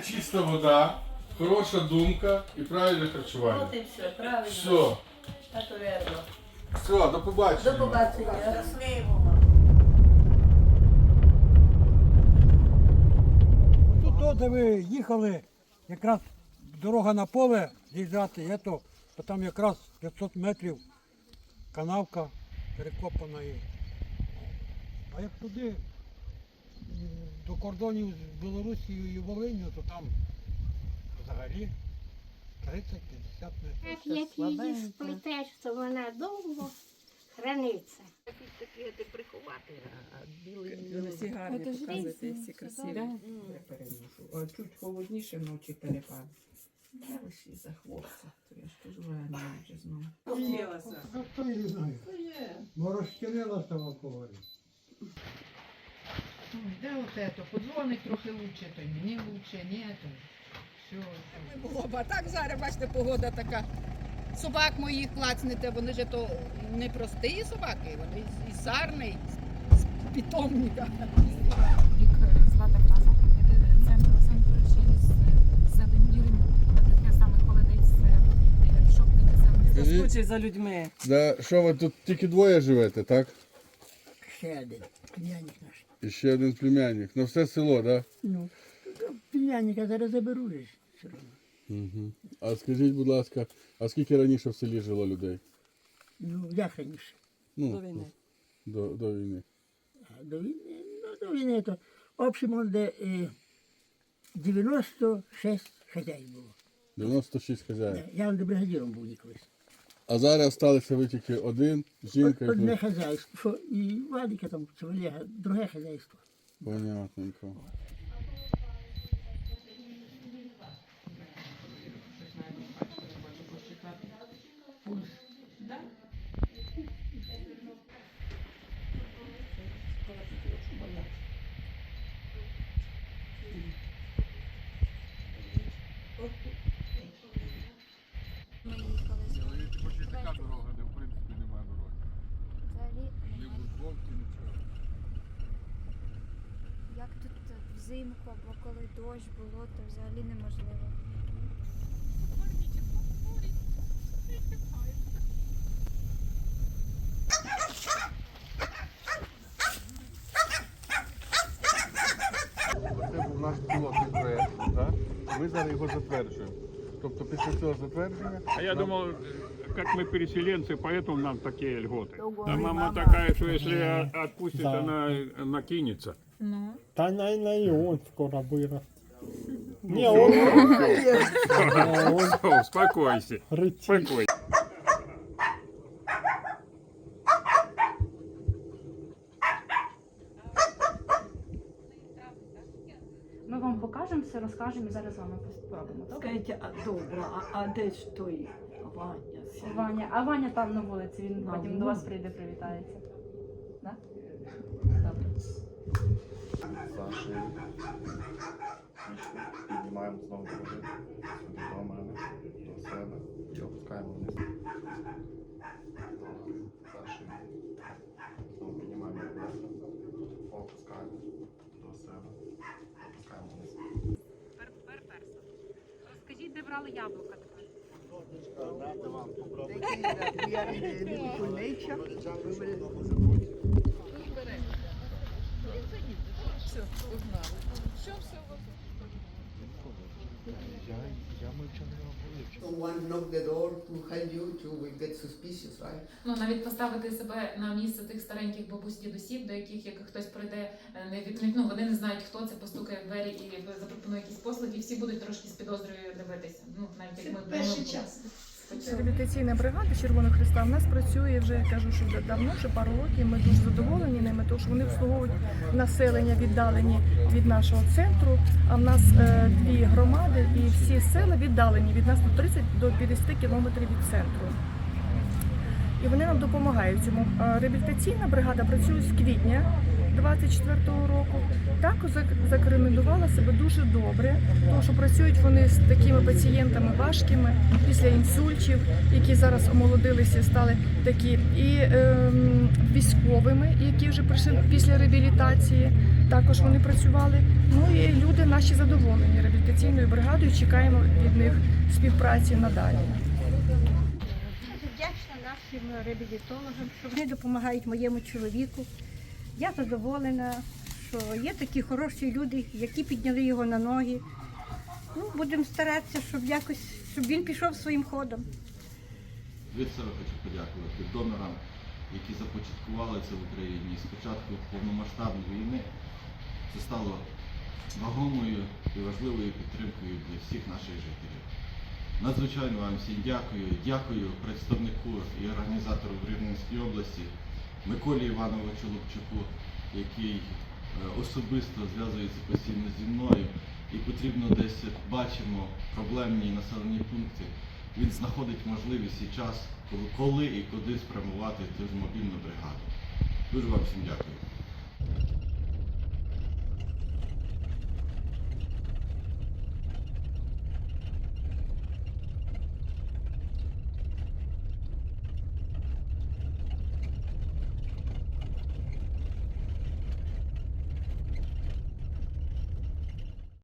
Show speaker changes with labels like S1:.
S1: Чиста вода, хороша думка і правильне харчування.
S2: От і все, правильно.
S1: Все,
S2: Так
S1: все, до побачення.
S2: До побачення. Щасливо.
S3: Тут, то, де ви їхали, якраз дорога на поле з'їжджати, є то, то там якраз 500 метрів канавка перекопана є. А як туди до кордонів з Білорусією і Волиню, то там взагалі 30-50 метрів.
S4: Як її сплетеш, то вона довго храниться.
S5: Ви всі гарні показуєте, всі красиві. Я переношу. А чуть холодніше вночі перепад. Я всі за хлопця, то я ж кажу, реально вже знову.
S3: Ну, хто її знає? Бо розчинилася в алкоголі.
S5: Де оте то? Подзвонить трохи лучше, то й мені лучше, ні, то все.
S6: Було б. А так зараз, бачите, погода така. Собак моїх клацнете, вони ж то не прості собаки, вони і сарний, з питомника.
S7: Вік Злата Фраза, центр центру з Зеленірем, таке саме холодець, таке саме.
S1: Скажіть,
S6: за людьми.
S1: да, що ви тут тільки двоє живете, так?
S3: Ще один. Наш.
S1: І ще один племянник. На все село, так?
S3: Ну, племянника зараз заберу ж все одно.
S1: Угу. А скажіть, будь ласка, а скільки раніше в селі жило людей?
S3: Ну, як раніше.
S1: Ну, до війни. До, до війни.
S3: А До війни, ну, до війни то общем де е, 96 хазяїв було.
S1: 96 хазяїв.
S3: Я вам бригадіром був колись.
S1: А зараз залишилися ви тільки один, жінка і
S3: Одне хазяйство, і Вадика там, чи Олега, друге хазяйство.
S1: Понятненько.
S8: Ми їхали з
S1: така дорога, де в принципі немає дороги.
S8: взагалі.
S1: Ні вузловки, нічого.
S8: Як тут взимку або коли дощ було, то взагалі неможливо.
S1: Це був наш пілотний проєкт, так? Ми зараз його затверджуємо. Тобто після цього затвердження
S9: А я думал, как мы переселенцы, поэтому нам такие льготы.
S2: Ого,
S9: А мама
S2: мама.
S9: такая, что если отпустит, она накинется.
S10: Та на, на и он скоро вырос.
S9: Ну,
S10: Не,
S9: всё,
S10: он
S9: всё,
S10: он
S9: всё, успокойся.
S10: рычит.
S9: Успокойся.
S7: Покажемо все, розкажемо і зараз з вами спробуємо. Добре?
S2: Скажіть, а добре, а, а де ж той Ваня?
S7: Ваня, а Ваня там на вулиці, він
S2: На
S7: потім до вас прийде, привітається. Да? Добре.
S11: Саші річку піднімаємо знову води сюди до мене, до себе і опускаємо вниз. Саші знову піднімаємо вверх, опускаємо до себе, опускаємо вниз.
S7: Брали яблука тепер?
S5: Someone knock the door to help you to will get suspicious, right?
S7: Ну, навіть поставити себе на місце тих стареньких бабусь дідусів, до яких як хтось прийде, е, не від ну, вони не знають, хто це, постукає в двері і запропонує якісь послуги, всі будуть трошки з підозрою дивитися. Ну, навіть як ми перший час.
S6: Реабілітаційна бригада Червоного Христа в нас працює вже, я кажу, що давно, вже пару років. Ми дуже задоволені ними, тому що вони обслуговують населення віддалені від нашого центру. А в нас е, дві громади і всі села віддалені від нас до 30 до 50 кілометрів від центру. І вони нам допомагають цьому. Реабілітаційна бригада працює з квітня 24-го року, також зак- зарекомендувала себе дуже добре, тому що працюють вони з такими пацієнтами важкими після інсультів, які зараз омолодилися, стали такі, і ем, військовими, які вже прийшли після реабілітації. Також вони працювали. Ну і люди наші задоволені реабілітаційною бригадою. Чекаємо від них співпраці надалі.
S4: Вдячна нашим реабілітологам, що вони допомагають моєму чоловіку. Я задоволена, що є такі хороші люди, які підняли його на ноги. Ну, будемо старатися, щоб якось щоб він пішов своїм ходом.
S12: Від себе хочу подякувати донорам, які започаткували це в Україні. Спочатку повномасштабної війни це стало вагомою і важливою підтримкою для всіх наших жителів. Надзвичайно вам всім дякую. Дякую представнику і організатору в Рівненській області Миколі Івановичу Лубчуку, який е, особисто зв'язується постійно зі мною і потрібно десь бачимо проблемні населені пункти. Він знаходить можливість і час, коли- і куди спрямувати цю мобільну бригаду. Дуже вам всім дякую.